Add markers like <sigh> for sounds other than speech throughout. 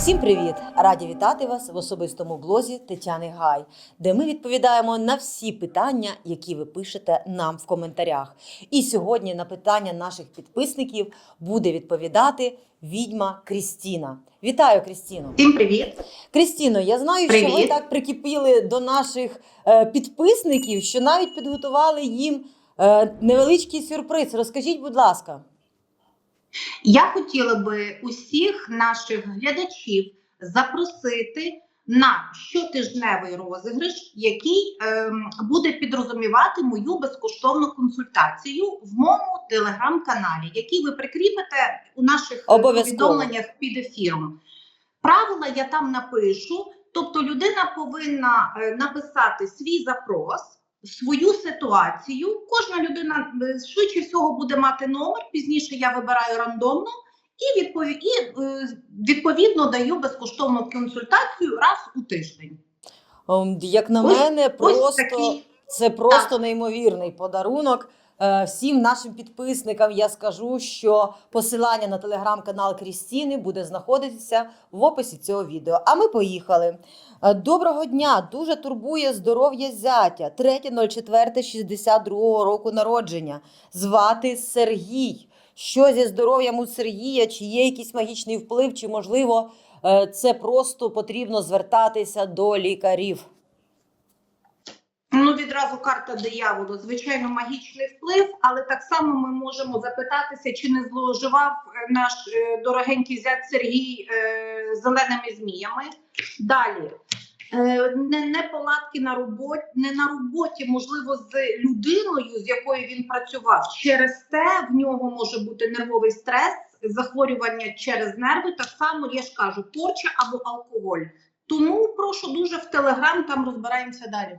Всім привіт! Раді вітати вас в особистому блозі Тетяни Гай, де ми відповідаємо на всі питання, які ви пишете нам в коментарях. І сьогодні на питання наших підписників буде відповідати відьма Крістіна. Вітаю, Крістіно! Всім привіт! Крістіно, я знаю, що ви так прикипіли до наших е, підписників, що навіть підготували їм е, невеличкий сюрприз. Розкажіть, будь ласка. Я хотіла би усіх наших глядачів запросити на щотижневий розіграш, який ем, буде підрозумівати мою безкоштовну консультацію в моєму телеграм-каналі, який ви прикріпите у наших е, повідомленнях під ефіром. Правила я там напишу, тобто людина повинна е, написати свій запрос. Свою ситуацію кожна людина е, швидше всього буде мати номер. Пізніше я вибираю рандомно і, е, відповідно даю безкоштовну консультацію раз у тиждень. Ем, Як на Ось- мене, Ось просто такі це просто неймовірний подарунок. Е, Всім нашим підписникам я скажу, що посилання на телеграм-канал Крістіни буде знаходитися в описі цього відео. А ми поїхали. Е, Доброго дня! Дуже турбує здоров'я зятя. 3.04.62 року народження. Звати Сергій. Що зі здоров'ям у Сергія? Чи є якийсь магічний вплив, чи можливо е, це просто потрібно звертатися до лікарів? Ну, відразу карта дияволу, звичайно, магічний вплив, але так само ми можемо запитатися, чи не зловживав е, наш е, дорогенький зять Сергій е, зеленими зміями. Далі. Е, не, не палатки на роботі, не на роботі, можливо, з людиною, з якою він працював. Через те в нього може бути нервовий стрес, захворювання через нерви. Так само я ж кажу, порча або алкоголь. Тому прошу дуже в телеграм, там розбираємося далі.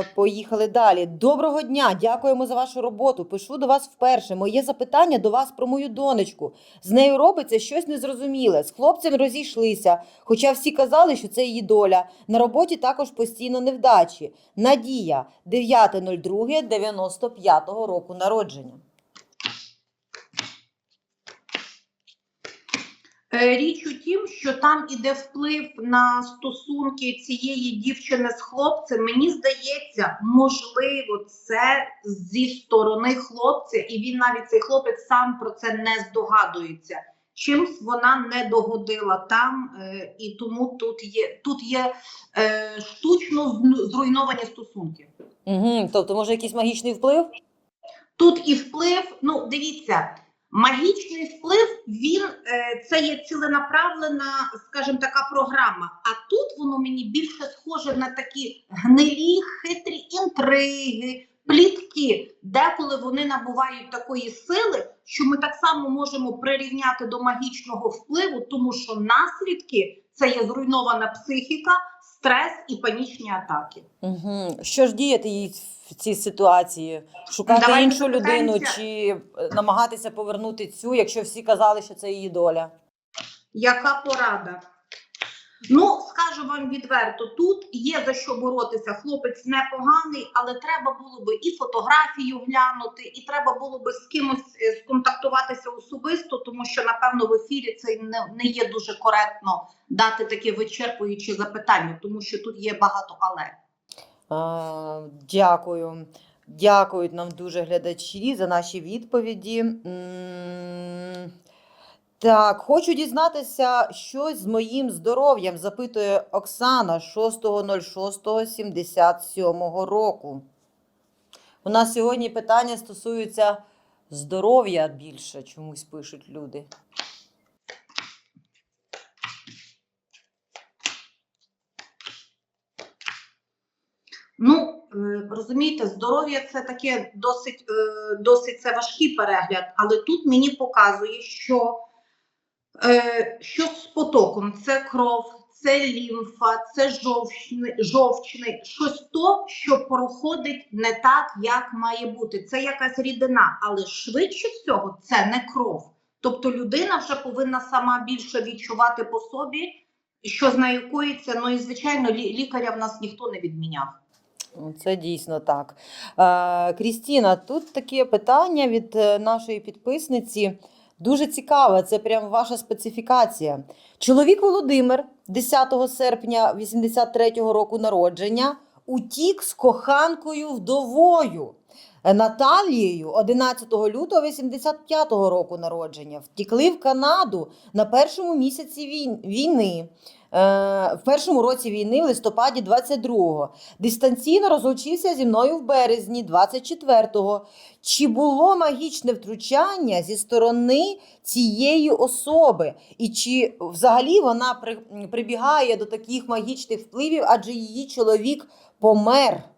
Е, Поїхали далі. Доброго дня! Дякуємо за вашу роботу. Пишу до вас вперше. Моє запитання до вас про мою донечку. З нею робиться щось незрозуміле. З хлопцем розійшлися, хоча всі казали, що це її доля. На роботі також постійно невдачі. Надія 9.02.95 року народження. Річ у тім, що там іде вплив на стосунки цієї дівчини з хлопцем. Мені здається, можливо, це зі сторони хлопця, і він навіть цей хлопець сам про це не здогадується. Чимсь вона не догодила там, е, і тому тут є тут є е, штучно зруйновані стосунки. Угу. Тобто, може, якийсь магічний вплив? Тут і вплив, ну дивіться, магічний вплив, він е, це є ціленаправлена, скажімо, така програма. А тут воно мені більше схоже на такі гнилі, хитрі інтриги, плітки, деколи вони набувають такої сили, що ми так само можемо прирівняти до магічного впливу, тому що наслідки це є зруйнована психіка, стрес і панічні атаки. Угу. Що ж діяти їй в цій ситуації? Шукати Давай іншу людину чи е, намагатися повернути цю, якщо всі казали, що це її доля? Яка порада? Ну, скажу вам відверто, тут є за що боротися. Хлопець непоганий, але треба було би і фотографію глянути, і треба було би з кимось е, сконтактуватися особисто, тому що, напевно, в ефірі це не, не є дуже коректно дати таке вичерпуюче запитання, тому що тут є багато але. А, дякую. Дякують нам дуже глядачі за наші відповіді. Так, хочу дізнатися щось з моїм здоров'ям, запитує Оксана 6.06.77 року. У нас сьогодні питання стосуються здоров'я більше, чомусь пишуть люди. Ну е, розумієте, здоров'я це таке досить, е, досить це важкий перегляд, але тут мені показує, що що з потоком це кров, це лімфа, це жовчний, жовчний, щось то, що проходить не так, як має бути. Це якась рідина, але швидше всього це не кров. Тобто людина вже повинна сама більше відчувати по собі, що з нею коїться. Ну і звичайно, лі- лікаря в нас ніхто не відміняв. Це дійсно так. Е, Крістіна, тут таке питання від е, нашої підписниці. Дуже цікаво, це прям ваша специфікація. Чоловік Володимир, 10 серпня 83-го року народження, утік з коханкою вдовою. Наталією 11 лютого 85-го року народження втікли в Канаду на першому місяці війни. Е, в першому році війни, в листопаді 22-го. Дистанційно розлучився зі мною в березні 24-го. Чи було магічне втручання зі сторони цієї особи? І чи взагалі вона прибігає до таких магічних впливів, адже її чоловік помер?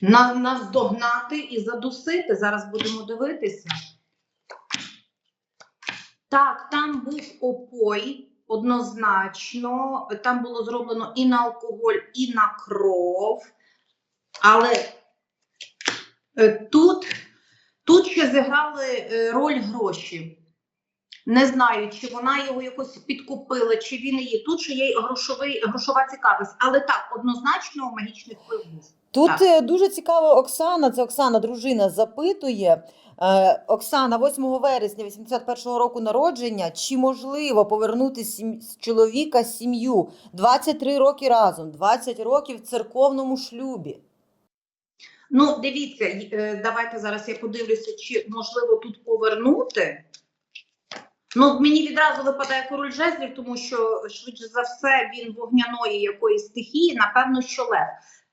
На- Наздогнати і задусити. Зараз будемо дивитися. Так, там був опой однозначно. Там було зроблено і на алкоголь, і на кров. Але е, тут, тут ще зіграли е, роль гроші. Не знаю, чи вона його якось підкупила, чи він її. Тут ще є грошовий, грошова цікавість. Але так, однозначно магічний вплив був. Тут Так. е, дуже цікаво Оксана, це Оксана, дружина, запитує. Е, Оксана, 8 вересня 81-го року народження. Чи можливо повернути сім... з чоловіка сім'ю 23 роки разом, 20 років в церковному шлюбі? Ну, дивіться, е, давайте зараз я подивлюся, чи можливо тут повернути. Ну, мені відразу випадає король жезлів, тому що швидше за все він вогняної якоїсь стихії, напевно, що лев.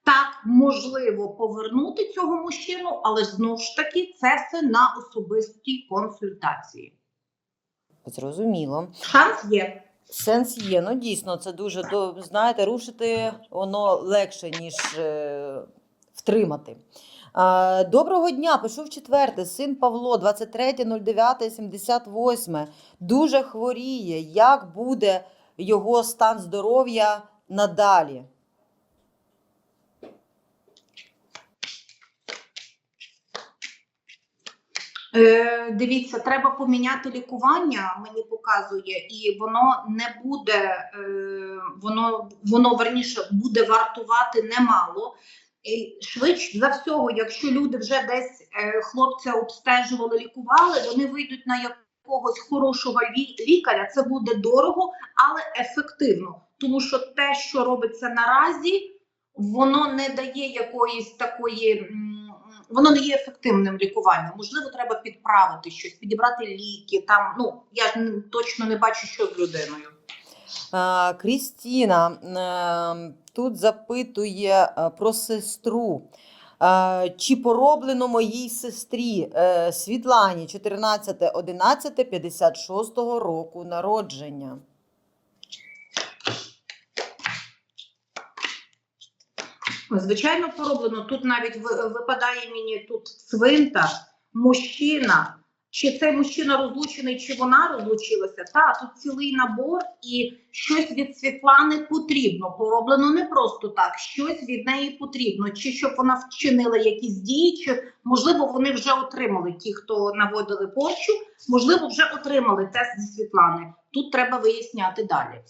Так, можливо повернути цього мужчину, але знову ж таки це все на особистій консультації. Зрозуміло. Шанс є. Сенс є. Ну дійсно, це дуже до- знаєте, рушити воно легше, ніж е, втримати. А, доброго дня, пишу в четверте. Син Павло, 23.09.78. Дуже хворіє. Як буде його стан здоров'я надалі? Е, дивіться, треба поміняти лікування, мені показує, і воно не буде, е, воно, воно верніше буде вартувати немало. Швидше за всього, якщо люди вже десь е, хлопця обстежували, лікували, вони вийдуть на якогось хорошого лікаря. Це буде дорого, але ефективно. Тому що те, що робиться наразі, воно не дає якоїсь такої. Воно не є ефективним лікуванням. Можливо, треба підправити щось, підібрати ліки. Там ну я ж точно не бачу, що з людиною. Крістіна е, тут запитує е, про сестру. Е, Чи пороблено моїй сестрі е, Світлані 14.11.56 року народження? Звичайно, пороблено. Тут навіть випадає мені тут цвинтар, мужчина. Чи цей мужчина розлучений, чи вона розлучилася? Та тут цілий набор, і щось від Світлани потрібно. Пороблено не просто так. Щось від неї потрібно. Чи щоб вона вчинила якісь дії, чи можливо вони вже отримали ті, хто наводили порчу, можливо, вже отримали тест зі Світлани. Тут треба виясняти далі.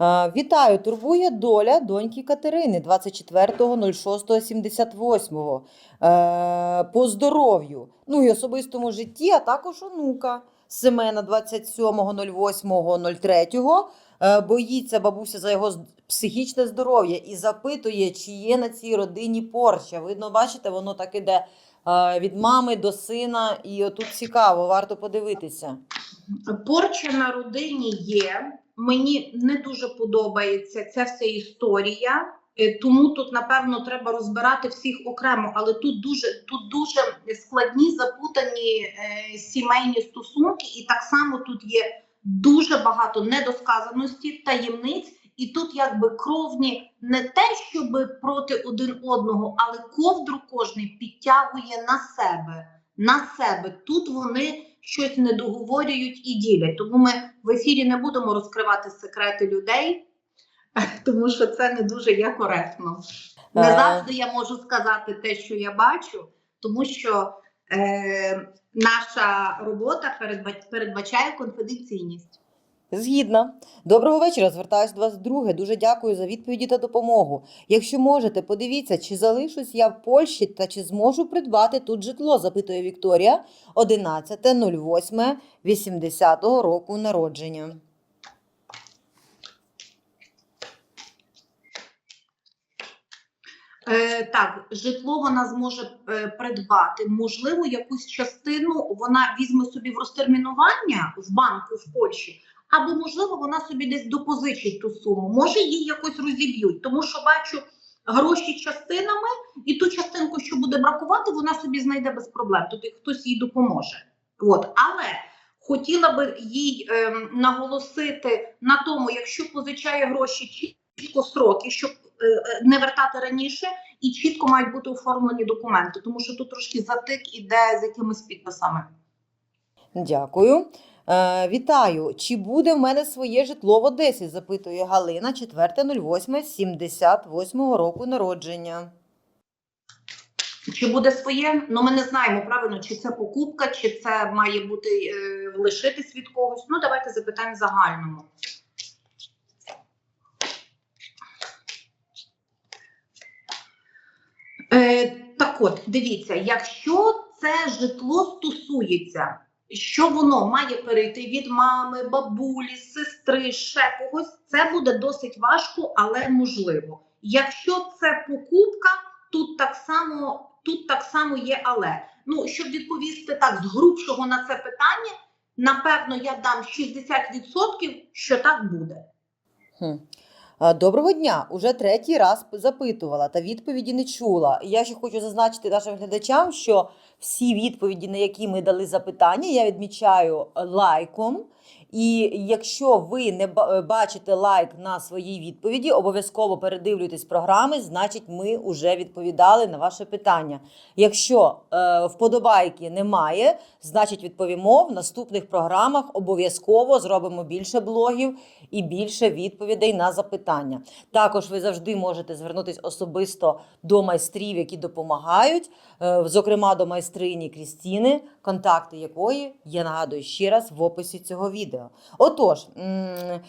Е, Вітаю! Турбує доля доньки Катерини 24.06.78 е, по здоров'ю, ну і особистому житті, а також онука Семена 27.08.03. Е, Боїться бабуся за його психічне здоров'я і запитує, чи є на цій родині порча. Видно, бачите, воно так іде від мами до сина, і отут цікаво, варто подивитися. Порча на родині є. Мені не дуже подобається ця вся історія, е, тому тут напевно треба розбирати всіх окремо. Але тут дуже тут дуже складні запутані е, сімейні стосунки, і так само тут є дуже багато недосказаності, таємниць. І тут якби кровні не те, щоб проти один одного, але ковдру кожний підтягує на себе. На себе тут вони щось не договорюють і ділять. Тому ми в ефірі не будемо розкривати секрети людей, <laughs> тому що це не дуже є коректно. Не Е. завжди я можу сказати те, що я бачу, тому що е, наша робота передба- передбачає конфіденційність. Згідна. Доброго вечора. Звертаюся до вас вдруге. Дуже дякую за відповіді та допомогу. Якщо можете, подивіться, чи залишусь я в Польщі та чи зможу придбати тут житло, запитує Вікторія 11.08.80 року народження. Е, так, житло вона зможе е, придбати. Можливо, якусь частину вона візьме собі в розтермінування в банку в Польщі, або можливо вона собі десь допозичить ту суму. Може, її якось розіб'ють, тому що бачу гроші частинами, і ту частинку, що буде бракувати, вона собі знайде без проблем. Тобто хтось їй допоможе. От, але хотіла би їй ем, наголосити на тому, якщо позичає гроші чітко строки, щоб е, е, не вертати раніше, і чітко мають бути оформлені документи, тому що тут трошки затик іде з якимись підписами. Дякую. Е, вітаю. Чи буде в мене своє житло в Одесі? запитує Галина 4.08.78 року народження. Чи буде своє? Ну ми не знаємо правильно, чи це покупка, чи це має бути е, лишитись від когось. Ну давайте запитаємо загальному. Е, так от, дивіться, якщо це житло стосується, що воно має перейти від мами, бабулі, сестри, ще когось, це буде досить важко, але можливо. Якщо це покупка, тут так само, тут так само є але. Ну, щоб відповісти так з грубшого на це питання, напевно, я дам 60%, що так буде. Хм. А, Доброго дня. Уже третій раз запитувала та відповіді не чула. Я ще хочу зазначити нашим глядачам, що всі відповіді, на які ми дали запитання, я відмічаю лайком. І якщо ви не е, бачите лайк на своїй відповіді, обов'язково передивлюйтесь програми, значить, ми вже відповідали на ваше питання. Якщо е, вподобайки немає, значить відповімо в наступних програмах. Обов'язково зробимо більше блогів і більше відповідей на запитання. Також ви завжди можете звернутися особисто до майстрів, які допомагають, е, зокрема до майстрині Крістіни, контакти якої я нагадую ще раз в описі цього відео. Отож,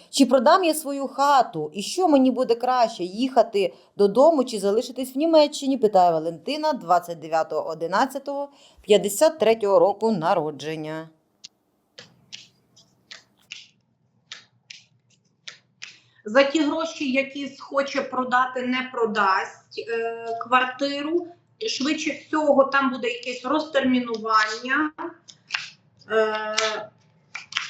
чи продам я свою хату, і що мені буде краще їхати додому чи залишитись в Німеччині? питає Валентина 29.11.53 року народження. За ті гроші, які схоче продати, не продасть е, квартиру. Швидше всього, там буде якесь розтермінування. Е,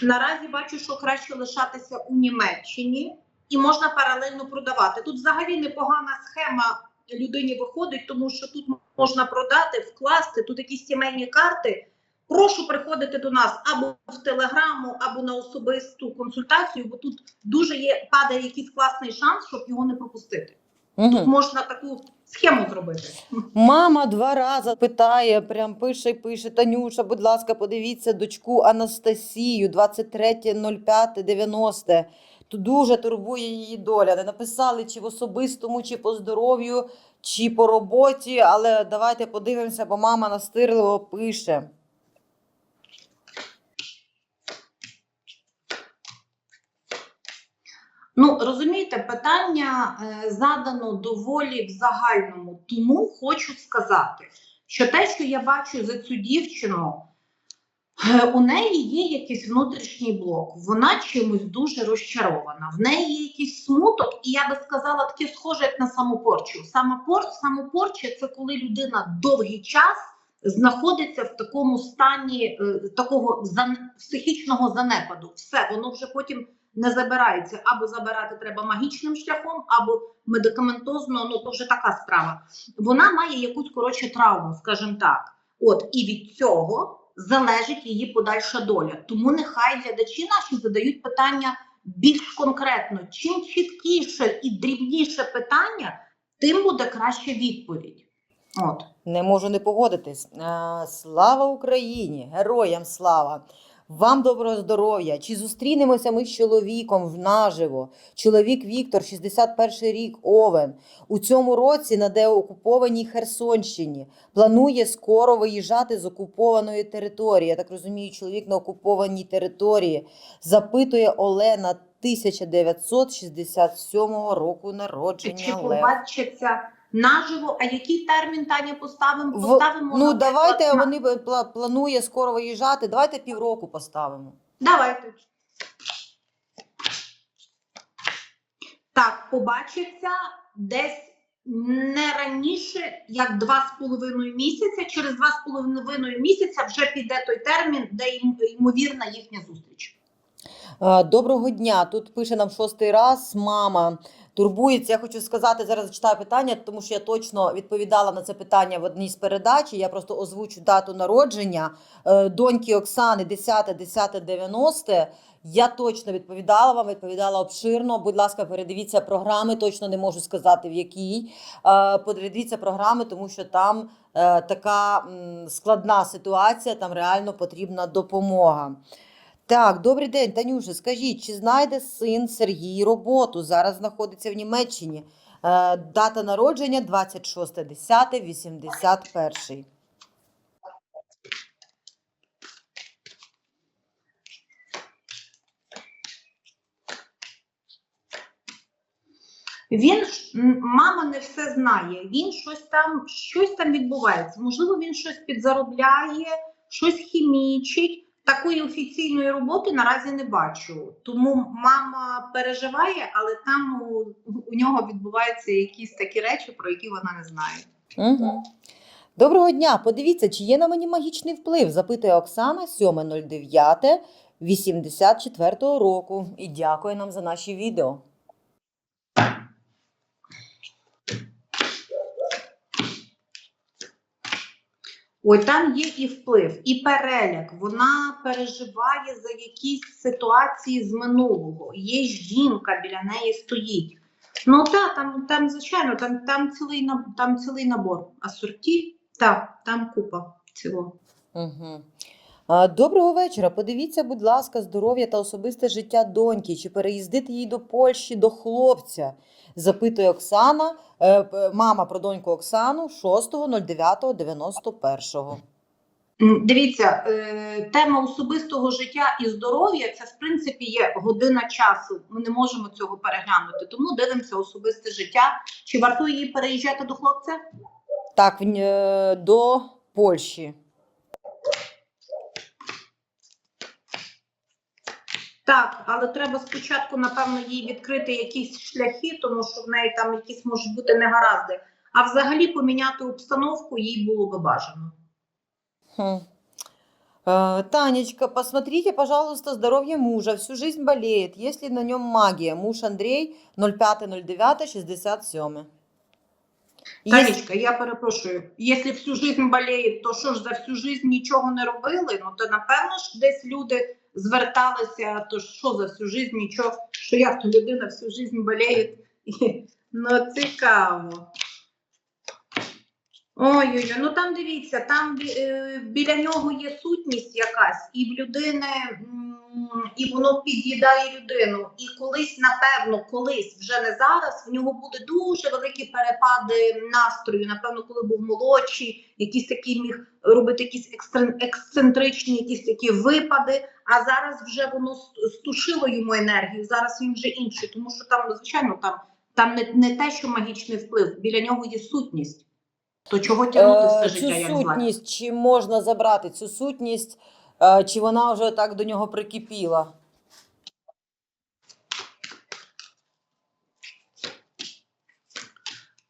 наразі бачу, що краще лишатися у Німеччині і можна паралельно продавати. Тут взагалі непогана схема людині виходить, тому що тут можна продати, вкласти, тут якісь сімейні карти. Прошу приходити до нас або в телеграму, або на особисту консультацію, бо тут дуже є падає якийсь класний шанс, щоб його не пропустити. Тут Угу. можна таку схему зробити. Мама два рази питає, прям пише і пише: Танюша, будь ласка, подивіться дочку Анастасію 23.05.90. Тут дуже турбує її доля. Не написали чи в особистому, чи по здоров'ю, чи по роботі, але давайте подивимося, бо мама настирливо пише. Ну розумієте, питання е, задано доволі в загальному. Тому хочу сказати, що те, що я бачу за цю дівчину, е, у неї є якийсь внутрішній блок. Вона чимось дуже розчарована. В неї є якийсь смуток, і я би сказала, таке схоже, як на самопорчу. Самопор, самопорча це коли людина довгий час знаходиться в такому стані е, такого зан- психічного занепаду. Все, воно вже потім не забирається. Або забирати треба магічним шляхом, або медикаментозно, ну то вже така справа. Вона має якусь коротше травму, скажімо так. От і від цього залежить її подальша доля. Тому нехай глядачі наші задають питання більш конкретно. Чим чіткіше і дрібніше питання, тим буде краща відповідь. От. Не можу не погодитись. Слава Україні! Героям слава! Вам доброго здоров'я. Чи зустрінемося ми з чоловіком наживо? Чоловік Віктор, 61 рік, Овен. У цьому році на деокупованій Херсонщині. Планує скоро виїжджати з окупованої території. Я так розумію, чоловік на окупованій території. Запитує Олена 1967 року народження. Чи Лев. Наживо? А який термін Таня поставимо? В- ну, давайте на- вони планує скоро виїжджати. Давайте півроку поставимо. Давайте. Так, побачиться десь не раніше, як два з половиною місяця. Через два з половиною місяця вже піде той термін, де йм- ймовірна їхня зустріч. Е, Доброго дня. Тут пише нам шостий раз мама. Турбується. Я хочу сказати, зараз зачитаю питання, тому що я точно відповідала на це питання в одній з передач. Я просто озвучу дату народження е, доньки Оксани 10 10 90 Я точно відповідала вам, відповідала обширно. Будь ласка, передивіться програми. Точно не можу сказати в якій. Е, Передивіться програми, тому що там е, така складна ситуація, там реально потрібна допомога. Так, добрий день, Танюша. Скажіть, чи знайде син Сергій роботу? Зараз знаходиться в Німеччині. Е, дата народження 26.10.81. Він мама не все знає. Він щось там, щось там відбувається. Можливо, він щось підзаробляє, щось хімічить. Такої офіційної роботи наразі не бачу. Тому мама переживає, але там у, у нього відбуваються якісь такі речі, про які вона не знає. Угу. Доброго дня. Подивіться, чи є на мені магічний вплив? Запитує Оксана 7.09 84 року. І дякує нам за наші відео. Ой, там є і вплив, і переляк. Вона переживає за якісь ситуації з минулого. Є жінка біля неї стоїть. Ну так, там, там звичайно, там, там, цілий, там цілий набор асорті, так, там купа цього. Угу. Доброго вечора. Подивіться, будь ласка, здоров'я та особисте життя доньки. Чи переїздити їй до Польщі до хлопця? Запитує Оксана, е, мама про доньку Оксану 6.09.91. М, Дивіться, е, тема особистого життя і здоров'я це в принципі є година часу. Ми не можемо цього переглянути. Тому дивимося особисте життя. Чи вартує їй переїжджати до хлопця? Так, е, до Польщі. Так, але треба спочатку, напевно, їй відкрити якісь шляхи, тому що в неї там якісь можуть бути негаразди. А взагалі поміняти обстановку їй було би бажано. Хм. Э, Танечка, посмотрите, пожалуйста, здоровье мужа. Всю жизнь болеет. Есть ли на нем магия? Муж Андрей 05.09.67. Есть- Танечка, я перепрошую, якщо всю жизнь боліє, то що ж за всю жизнь нічого не робили? Ну то напевно ж десь люди зверталися, то що за всю жизнь нічого, що як то людина всю жизнь болеє. <laughs> Ну цікаво. Ой-ой-ой, ну там дивіться, там е, біля нього є сутність якась, і в людини, і воно під'їдає людину. І колись, напевно, колись, вже не зараз, в нього буде дуже великі перепади настрою. Напевно, коли був молодший, якісь такі міг робити якісь екстрен- ексцентричні, якісь такі випади. А зараз вже воно ст- стушило йому енергію. Зараз він вже інший, тому що там, звичайно, там, там не, не те, що магічний вплив, біля нього є сутність. То чого тягнути все Е, життя, Цю як звати? сутність, чи можна забрати цю сутність, чи вона вже так до нього прикипіла?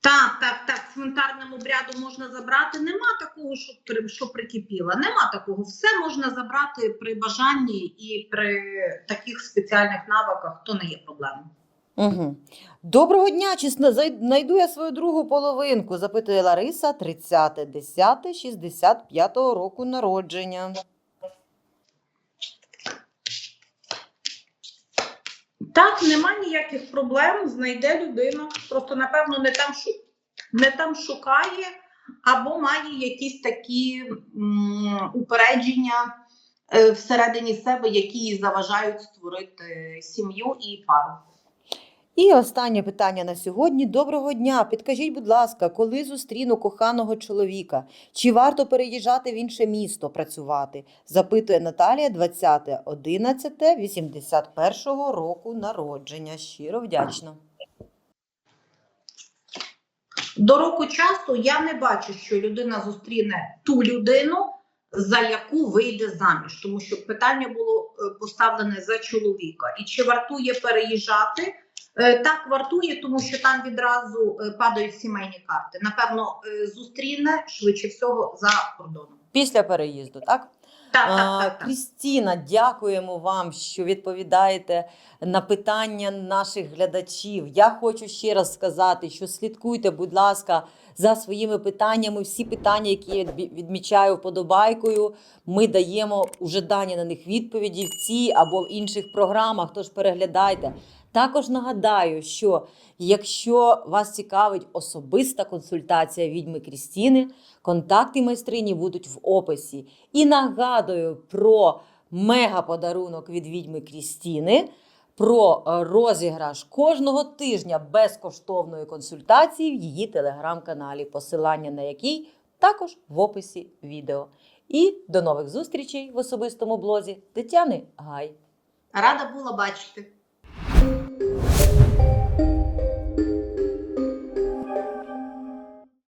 Так, так, так, цвинтарним обрядом можна забрати. Нема такого, що, що прикипіло. Нема такого. Все можна забрати при бажанні і при таких спеціальних навиках, то не є проблемою. Угу. Доброго дня, чи знайду я свою другу половинку? Запитує Лариса 30.10.65 року народження. Так, нема ніяких проблем, знайде людина. Просто, напевно, не там, не там шукає, або має якісь такі м, упередження е, всередині себе, які заважають створити сім'ю і пару. І останнє питання на сьогодні. Доброго дня. Підкажіть, будь ласка, коли зустріну коханого чоловіка? Чи варто переїжджати в інше місто працювати? Запитує Наталія 20.11.81 року народження. Щиро вдячна. До року часу я не бачу, що людина зустріне ту людину, за яку вийде заміж, тому що питання було е, поставлене за чоловіка. І чи вартує переїжджати? Е, Так, вартує, тому що там відразу е, падають сімейні карти. Напевно, е, зустріне швидше всього за кордоном. Після переїзду, так? Так, так, так. так. Крістіна, дякуємо вам, що відповідаєте на питання наших глядачів. Я хочу ще раз сказати, що слідкуйте, будь ласка, за своїми питаннями. Всі питання, які я відмічаю вподобайкою, ми даємо уже дані на них відповіді в цій або в інших програмах. Тож переглядайте. Також нагадаю, що якщо вас цікавить особиста консультація відьми Крістіни, контакти майстрині будуть в описі. І нагадую про мега-подарунок від відьми Крістіни, про е, розіграш кожного тижня безкоштовної консультації в її телеграм-каналі, посилання на який також в описі відео. І до нових зустрічей в особистому блозі Тетяни Гай. Рада була бачити.